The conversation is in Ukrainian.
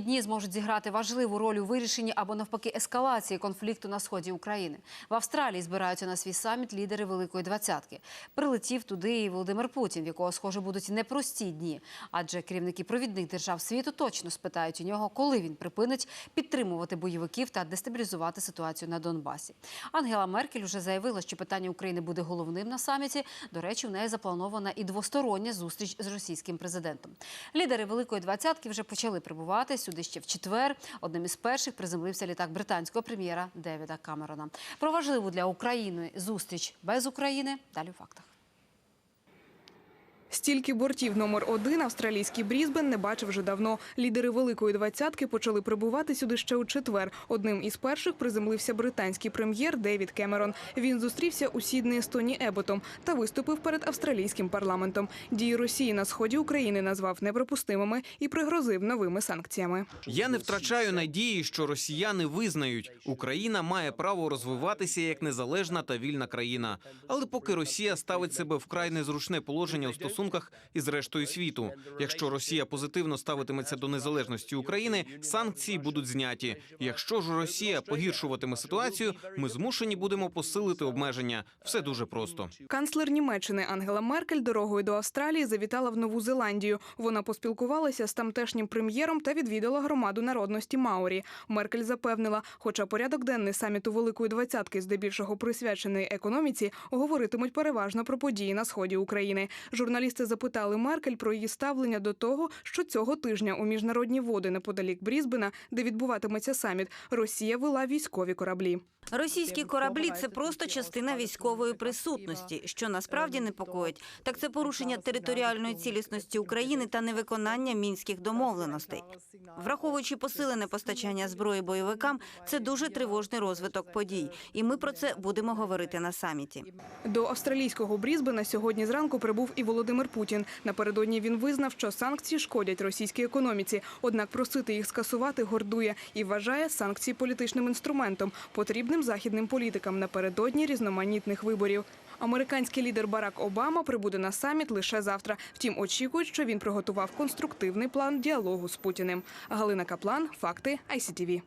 Найближчі дні зможуть зіграти важливу роль у вирішенні або навпаки ескалації конфлікту на сході України. В Австралії збираються на свій саміт лідери Великої Двадцятки. Прилетів туди і Володимир Путін, в якого схоже будуть непрості дні. Адже керівники провідних держав світу точно спитають у нього, коли він припинить підтримувати бойовиків та дестабілізувати ситуацію на Донбасі. Ангела Меркель вже заявила, що питання України буде головним на саміті. До речі, в неї запланована і двостороння зустріч з російським президентом. Лідери Великої Двадцятки вже почали прибувати сюди ще в четвер. Одним із перших приземлився літак британського прем'єра Девіда Камерона. Про важливу для України зустріч без України далі у фактах. Стільки бортів номер один австралійський Брізбен не бачив вже давно. Лідери Великої двадцятки почали прибувати сюди ще у четвер. Одним із перших приземлився британський прем'єр Девід Кемерон. Він зустрівся у Сіднеї з Тоні Еботом та виступив перед австралійським парламентом. Дії Росії на сході України назвав неприпустимими і пригрозив новими санкціями. Я не втрачаю надії, що росіяни визнають, Україна має право розвиватися як незалежна та вільна країна. Але поки Росія ставить себе в край незручне положення у стосунках із рештою світу. Якщо Росія позитивно ставитиметься до незалежності України, санкції будуть зняті. Якщо ж Росія погіршуватиме ситуацію, ми змушені будемо посилити обмеження. Все дуже просто. Канцлер Німеччини Ангела Меркель дорогою до Австралії завітала в Нову Зеландію. Вона поспілкувалася з тамтешнім прем'єром та відвідала громаду народності Маорі. Меркель запевнила, хоча порядок денний саміту Великої двадцятки, здебільшого присвячений економіці, говоритимуть переважно про події на сході України. Журналісти запитали Меркель про її ставлення до того, що цього тижня у міжнародні води неподалік Брізбена, де відбуватиметься саміт, Росія вела військові кораблі. Російські кораблі це просто частина військової присутності, що насправді непокоїть. Так це порушення територіальної цілісності України та невиконання мінських домовленостей. Враховуючи посилене постачання зброї бойовикам, це дуже тривожний розвиток подій, і ми про це будемо говорити на саміті. До австралійського Брізбена сьогодні зранку прибув і Володимир Путін. Напередодні він визнав, що санкції шкодять російській економіці. Однак просити їх скасувати гордує і вважає санкції політичним інструментом, потрібним західним політикам напередодні різноманітних виборів. Американський лідер Барак Обама прибуде на саміт лише завтра. Втім, очікують, що він приготував конструктивний план діалогу з Путіним. Галина Каплан, факти ICTV.